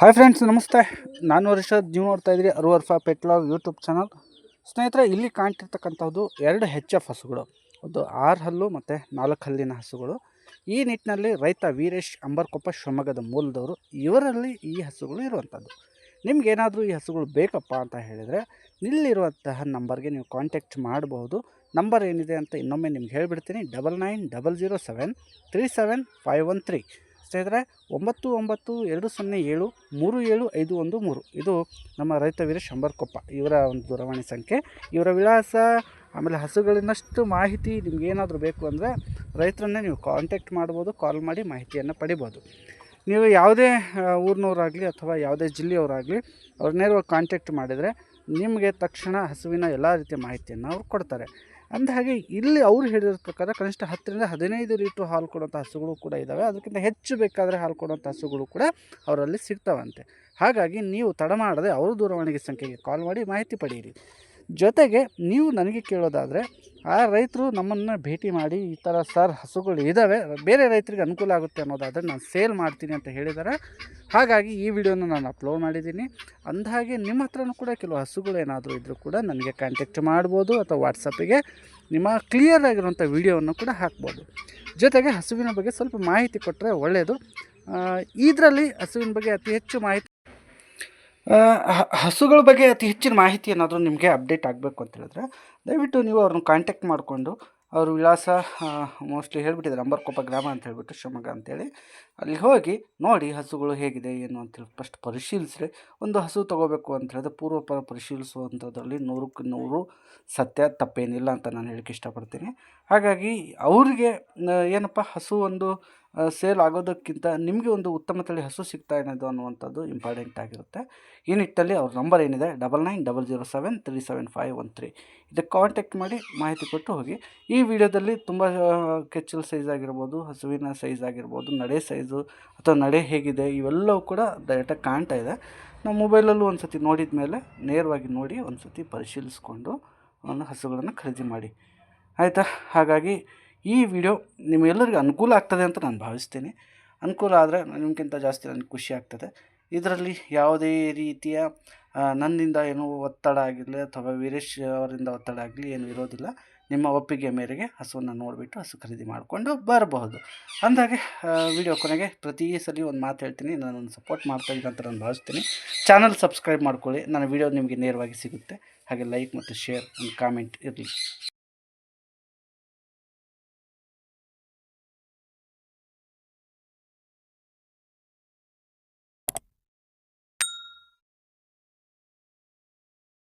Hi friends ನಮಸ್ತೆ. ನಾನು ರಿಷದ್ ನೀವು ನೋಡ್ತಾ ಇದ್ದೀರಿ ಅರುವರ್ಫಾ ಪೆಟ್ಲಾಗ್ ಯೂಟ್ಯೂಬ್ ಚಾನಲ್ ಸ್ನೇಹಿತರೆ, ಇಲ್ಲಿ ಕಾಣ್ತಿರ್ತಕ್ಕಂಥದ್ದು ಎರಡು ಹೆಚ್ ಎಫ್ ಹಸುಗಳು. ಒಂದು ಆರು ಹಲ್ಲು ಮತ್ತು ನಾಲ್ಕು ಹಲ್ಲಿನ ಹಸುಗಳು. ಈ ನಿಟ್ಟಿನಲ್ಲಿ ರೈತ ವೀರೇಶ್ ಅಂಬರ್ಕೊಪ್ಪ ಶಿವಮೊಗ್ಗದ ಮೂಲದವರು ಇವರಲ್ಲಿ ಈ ಹಸುಗಳು ಇರುವಂಥದ್ದು. ನಿಮಗೇನಾದರೂ ಈ ಹಸುಗಳು ಬೇಕಪ್ಪ ಅಂತ ಹೇಳಿದರೆ ಇಲ್ಲಿರುವಂತಹ ನಂಬರ್ಗೆ ನೀವು ಕಾಂಟ್ಯಾಕ್ಟ್ ಮಾಡಬಹುದು. ನಂಬರ್ ಏನಿದೆ ಅಂತ ಇನ್ನೊಮ್ಮೆ ನಿಮ್ಗೆ ಹೇಳಿಬಿಡ್ತೀನಿ. Double nine double zero seven three seven five one three ಸ್ನೇಹಿತರೆ ಒಂಬತ್ತು ಒಂಬತ್ತು ಎರಡು ಸೊನ್ನೆ ಏಳು ಮೂರು ಏಳು ಐದು ಒಂದು ಮೂರು. ಇದು ನಮ್ಮ ರೈತ ವೀರ ಶಂಬರ್ಕೊಪ್ಪ. ಇವರ ಒಂದು ದೂರವಾಣಿ ಸಂಖ್ಯೆ. ಇವರ ವಿಳಾಸ, ಆಮೇಲೆ ಹಸುಗಳಿನಷ್ಟು ಮಾಹಿತಿ ನಿಮ್ಗೆ ಏನಾದರೂ ಬೇಕು ಅಂದರೆ ರೈತರನ್ನೇ ನೀವು ಕಾಂಟ್ಯಾಕ್ಟ್ ಮಾಡ್ಬೋದು ಕಾಲ್ ಮಾಡಿ ಮಾಹಿತಿಯನ್ನು ಪಡಿಬೋದು. ನೀವು ಯಾವುದೇ ಊರಿನವರಾಗಲಿ ಅಥವಾ ಯಾವುದೇ ಜಿಲ್ಲೆಯವರಾಗಲಿ ಅವ್ರ ನೇರವಾಗಿ ಕಾಂಟ್ಯಾಕ್ಟ್ ಮಾಡಿದರೆ ನಿಮಗೆ ತಕ್ಷಣ ಹಸುವಿನ ಎಲ್ಲ ರೀತಿಯ ಮಾಹಿತಿಯನ್ನು ಅವ್ರು ಕೊಡ್ತಾರೆ. ಅಂದಹಾಗೆ ಇಲ್ಲಿ ಅವ್ರು ಹೇಳಿರೋ ಪ್ರಕಾರ ಕನಿಷ್ಠ ಹತ್ತರಿಂದ ಹದಿನೈದು ಲೀಟ್ರ್ ಹಾಲು ಕೊಡೋಂಥ ಹಸುಗಳು ಕೂಡ ಇದ್ದಾವೆ ಅದಕ್ಕಿಂತ ಹೆಚ್ಚು ಬೇಕಾದರೆ ಹಾಲು ಕೊಡೋಂಥ ಹಸುಗಳು ಕೂಡ ಅವರಲ್ಲಿ ಸಿಗ್ತಾವಂತೆ. ಹಾಗಾಗಿ ನೀವು ತಡ ಮಾಡದೆ ಅವರು ದೂರವಾಣಿಗೆ ಸಂಖ್ಯೆಗೆ ಕಾಲ್ ಮಾಡಿ ಮಾಹಿತಿ ಪಡೆಯಿರಿ. ಜೊತೆಗೆ ನೀವು ನನಗೆ ಕೇಳೋದಾದರೆ, ಆ ರೈತರು ನಮ್ಮನ್ನು ಭೇಟಿ ಮಾಡಿ ಈ ಥರ ಸರ್ ಹಸುಗಳು ಇದ್ದಾವೆ ಬೇರೆ ರೈತರಿಗೆ ಅನುಕೂಲ ಆಗುತ್ತೆ ಅನ್ನೋದಾದರೆ ನಾನು ಸೇಲ್ ಮಾಡ್ತೀನಿ ಅಂತ ಹೇಳಿದ್ದಾರೆ ಹಾಗಾಗಿ ಈ ವಿಡಿಯೋನ ನಾನು ಅಪ್ಲೋಡ್ ಮಾಡಿದ್ದೀನಿ. ಅಂದಹಾಗೆ ನಿಮ್ಮ ಹತ್ರನೂ ಕೂಡ ಕೆಲವು ಹಸುಗಳು ಏನಾದರೂ ಇದ್ದರೂ ಕೂಡ ನನಗೆ ಕಾಂಟ್ಯಾಕ್ಟ್ ಮಾಡ್ಬೋದು ಅಥವಾ ವಾಟ್ಸಪ್ಪಿಗೆ ನಿಮ್ಮ ಕ್ಲಿಯರ್ ಆಗಿರುವಂಥ ವಿಡಿಯೋವನ್ನು ಕೂಡ ಹಾಕ್ಬೋದು. ಜೊತೆಗೆ ಹಸುವಿನ ಬಗ್ಗೆ ಸ್ವಲ್ಪ ಮಾಹಿತಿ ಕೊಟ್ಟರೆ ಒಳ್ಳೆಯದು ಇದರಲ್ಲಿ ಹಸುವಿನ ಬಗ್ಗೆ ಅತಿ ಹೆಚ್ಚು ಮಾಹಿತಿ ಹಸುಗಳ ಬಗ್ಗೆ ಅತಿ ಹೆಚ್ಚಿನ ಮಾಹಿತಿ ಏನಾದರೂ ನಿಮಗೆ ಅಪ್ಡೇಟ್ ಆಗಬೇಕು ಅಂತ ಹೇಳಿದ್ರೆ, ದಯವಿಟ್ಟು ನೀವು ಅವ್ರನ್ನ ಕಾಂಟ್ಯಾಕ್ಟ್ ಮಾಡಿಕೊಂಡು, ಅವ್ರ ವಿಳಾಸ ಮೋಸ್ಟ್ಲಿ ಹೇಳಿಬಿಟ್ಟಿದ್ದಾರೆ ಅಂಬರ್ಕೊಪ್ಪ ಗ್ರಾಮ ಅಂತ ಹೇಳಿಬಿಟ್ಟು ಶಿವಮೊಗ್ಗ ಅಂತೇಳಿ, ಅಲ್ಲಿ ಹೋಗಿ ನೋಡಿ ಹಸುಗಳು ಹೇಗಿದೆ, ಏನು ಅಂತೇಳಿ ಫಸ್ಟ್ ಪರಿಶೀಲಿಸ್ರಿ. ಒಂದು ಹಸು ತೊಗೋಬೇಕು ಅಂತ ಹೇಳಿದ್ರೆ ಪೂರ್ವಪರ ಪರಿಶೀಲಿಸುವಂಥದ್ರಲ್ಲಿ ನೂರಕ್ಕೆ ನೂರು ಸತ್ಯ, ತಪ್ಪೇನಿಲ್ಲ ಅಂತ ನಾನು ಹೇಳಕ್ಕೆ ಇಷ್ಟಪಡ್ತೀನಿ. ಹಾಗಾಗಿ ಅವರಿಗೆ ಏನಪ್ಪ, ಹಸು ಒಂದು ಸೇಲ್ ಆಗೋದಕ್ಕಿಂತ ನಿಮಗೆ ಒಂದು ಉತ್ತಮ ತಳಿ ಹಸು ಸಿಗ್ತಾ ಏನದು ಅನ್ನುವಂಥದ್ದು ಇಂಪಾರ್ಟೆಂಟ್ ಆಗಿರುತ್ತೆ. ಈ ನಿಟ್ಟಲ್ಲಿ ಅವ್ರ ನಂಬರ್ ಏನಿದೆ? Double nine double zero seven three seven five one three ಇದಕ್ಕೆ ಕಾಂಟ್ಯಾಕ್ಟ್ ಮಾಡಿ ಮಾಹಿತಿ ಕೊಟ್ಟು ಹೋಗಿ. ಈ ವಿಡಿಯೋದಲ್ಲಿ ತುಂಬ ಕೆಚ್ಚಲ್ ಸೈಜ್ ಆಗಿರ್ಬೋದು, ಹಸುವಿನ ಸೈಜ್ ಆಗಿರ್ಬೋದು, ನಡೆ ಸೈಜು ಅಥವಾ ನಡೆ ಹೇಗಿದೆ, ಇವೆಲ್ಲವೂ ಕೂಡ ಡೈರೆಕ್ಟಾಗಿ ಕಾಣ್ತಾ ಇದೆ. ನಾವು ಮೊಬೈಲಲ್ಲೂ ಒಂದು ಸತಿ ನೋಡಿದ ಮೇಲೆ ನೇರವಾಗಿ ನೋಡಿ ಒಂದು ಸತಿ ಪರಿಶೀಲಿಸ್ಕೊಂಡು ಹಸುಗಳನ್ನು ಖರೀದಿ ಮಾಡಿ. ಆಯಿತಾ? ಹಾಗಾಗಿ ಈ ವಿಡಿಯೋ ನಿಮ್ಮೆಲ್ಲರಿಗೂ ಅನುಕೂಲ ಆಗ್ತದೆ ಅಂತ ನಾನು ಭಾವಿಸ್ತೀನಿ. ಅನುಕೂಲ ಆದರೆ ನಿಮಗಿಂತ ಜಾಸ್ತಿ ನನಗೆ ಖುಷಿ ಆಗ್ತದೆ. ಇದರಲ್ಲಿ ಯಾವುದೇ ರೀತಿಯ ನನ್ನಿಂದ ಏನು ಒತ್ತಡ ಆಗಿರಲಿ ಅಥವಾ ವೀರೇಶ್ ಅವರಿಂದ ಒತ್ತಡ ಆಗಲಿ ಏನು ಇರೋದಿಲ್ಲ. ನಿಮ್ಮ ಒಪ್ಪಿಗೆ ಮೇರೆಗೆ ಹಸುವನ್ನು ನೋಡಿಬಿಟ್ಟು ಹಸು ಖರೀದಿ ಮಾಡಿಕೊಂಡು ಬರಬಹುದು. ಅಂದಾಗೆ ವಿಡಿಯೋ ಕೊನೆಗೆ ಪ್ರತಿ ಸಲ ಒಂದು ಮಾತು ಹೇಳ್ತೀನಿ. ನಾನು ಸಪೋರ್ಟ್ ಮಾಡ್ತಾ ಅಂತ ನಾನು ಭಾವಿಸ್ತೀನಿ. ಚಾನಲ್ ಸಬ್ಸ್ಕ್ರೈಬ್ ಮಾಡ್ಕೊಳ್ಳಿ. ನನ್ನ ವಿಡಿಯೋ ನಿಮಗೆ ನೇರವಾಗಿ ಸಿಗುತ್ತೆ. ಹಾಗೆ ಲೈಕ್ ಮತ್ತು ಶೇರ್ ಒಂದು ಕಾಮೆಂಟ್ ಇರಲಿ.